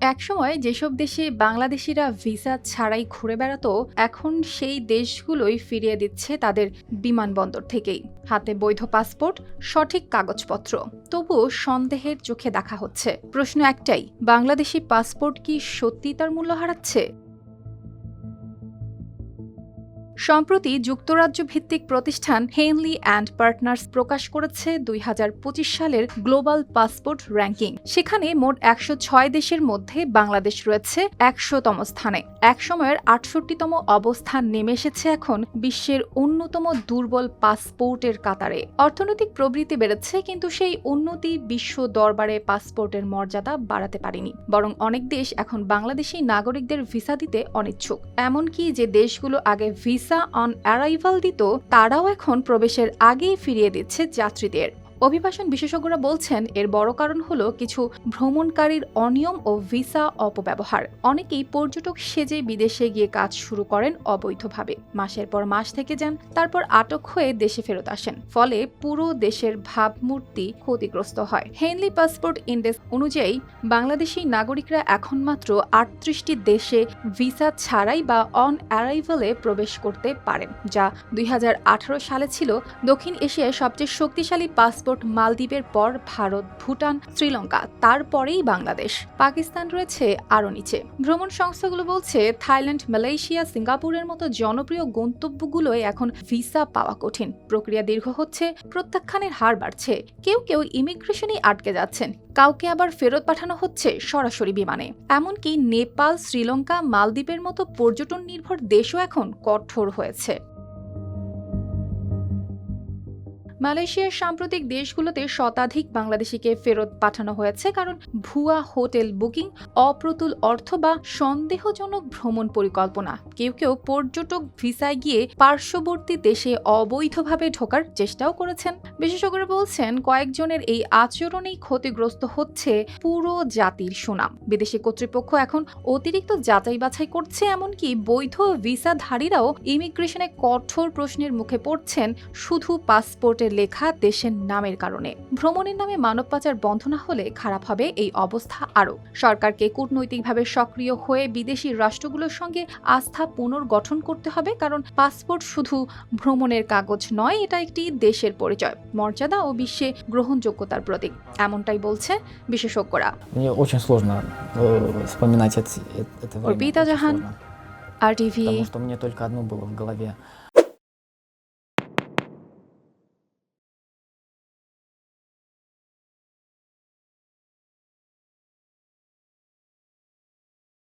একসময় যেসব দেশে বাংলাদেশিরা ভিসা ছাড়াই ঘুরে বেড়াতো, এখন সেই দেশগুলোই ফিরিয়ে দিচ্ছে তাদের বিমানবন্দর থেকেই। হাতে বৈধ পাসপোর্ট, সঠিক কাগজপত্র। তবুও সন্দেহের চোখে দেখা হচ্ছে। প্রশ্ন একটাই, বাংলাদেশি পাসপোর্ট কি সত্যি তার মূল্য হারাচ্ছে? সম্প্রতি যুক্তরাজ্য ভিত্তিক প্রতিষ্ঠান হেনলি অ্যান্ড পার্টনার্স প্রকাশ করেছে দুই হাজার পঁচিশ সালের গ্লোবাল পাসপোর্ট র্যাঙ্কিং। সেখানে মোট একশো ছয় দেশের মধ্যে বাংলাদেশ রয়েছে একশোতম স্থানে। একসময়ের আটষট্টিতম অবস্থান নেমে এসেছে এখন বিশ্বের অন্যতম দুর্বল পাসপোর্টের কাতারে। অর্থনৈতিক প্রবৃদ্ধি বেড়েছে, কিন্তু সেই উন্নতি বিশ্ব দরবারে পাসপোর্টের মর্যাদা বাড়াতে পারেনি। বরং অনেক দেশ এখন বাংলাদেশি নাগরিকদের ভিসা দিতে অনিচ্ছুক। এমনকি যে দেশগুলো আগে ভিসা অন অ্যারাইভাল দিত তারাও এখন প্রবেশের আগেই ফিরিয়ে দিচ্ছে যাত্রীদের। অভিবাসন বিশেষজ্ঞরা বলছেন, এর বড় কারণ হলো কিছু ভ্রমণকারীর অনিয়ম ও ভিসা অপব্যবহার। অনেকেই পর্যটক সেজে বিদেশে গিয়ে কাজ শুরু করেন অবৈধভাবে। মাসের পর মাস থেকে যান, তারপর আটক হয়ে দেশে ফেরত আসেন। ফলে পুরো দেশের ভাবমূর্তি ক্ষতিগ্রস্ত হয়। হেনলি পাসপোর্ট ইন্ডেক্স অনুযায়ী, বাংলাদেশি নাগরিকরা এখন মাত্র আটত্রিশটি দেশে ভিসা ছাড়াই বা অন অ্যারাইভালে প্রবেশ করতে পারেন, যা দুই হাজার আঠারো সালে ছিল দক্ষিণ এশিয়ায় সবচেয়ে শক্তিশালী পাসপোর্ট মালদ্বীপের পর ভারত, ভুটান, শ্রীলঙ্কা, তারপরেই বাংলাদেশ। পাকিস্তান রয়েছে আরও নিচে। ভ্রমণ সংস্থাগুলো বলছে, থাইল্যান্ড, মালয়েশিয়া, সিঙ্গাপুরের মতো জনপ্রিয় গন্তব্যগুলোয় এখন ভিসা পাওয়া কঠিন। প্রক্রিয়া দীর্ঘ হচ্ছে, প্রত্যাখ্যানের হার বাড়ছে। কেউ কেউ ইমিগ্রেশনেই আটকে যাচ্ছেন। কাউকে আবার ফেরত পাঠানো হচ্ছে সরাসরি বিমানে। এমনকি নেপাল, শ্রীলঙ্কা, মালদ্বীপের মতো পর্যটন নির্ভর দেশও এখন কঠোর হয়েছে। মালয়েশিয়ার সাম্প্রতিক দেশগুলোতে শতাধিক বাংলাদেশিকে ফেরত পাঠানো হয়েছে, কারণ ভুয়া হোটেল বুকিং, অপ্রতুল অর্থ বা সন্দেহজনক ভ্রমণ পরিকল্পনা। কেউ কেউ পর্যটক ভিসায় গিয়ে পার্শ্ববর্তী দেশে অবৈধভাবে ঢোকার চেষ্টাও করেছেন। বিশেষজ্ঞরা বলছেন, কয়েকজনের এই আচরণেই ক্ষতিগ্রস্ত হচ্ছে পুরো জাতির সুনাম। বিদেশি কর্তৃপক্ষ এখন অতিরিক্ত যাচাই বাছাই করছে, এমনকি বৈধ ভিসাধারীরাও ইমিগ্রেশনে কঠোর প্রশ্নের মুখে পড়ছেন, শুধু পাসপোর্টের লেখা দেশের নামের কারণে ভ্রমণের নামে মানব পাচার বন্ধ না হলে খারাপ হবে এই অবস্থা আরও সরকারকে কূটনৈতিকভাবে সক্রিয় হয়ে বিদেশি রাষ্ট্রগুলোর সঙ্গে আস্থা পুনর্গঠন করতে হবে কারণ পাসপোর্ট শুধু ভ্রমণের কাগজ নয় এটা একটি দেশের পরিচয় মর্যাদা ও বিশ্বে গ্রহণযোগ্যতার প্রতীক এমনটাই বলছে বিশেষজ্ঞরা Мне очень сложно э, вспоминать эти- э- это время. Орбита очень Джахан. сложно. আর টিভি Потому что мне только одно было в голове.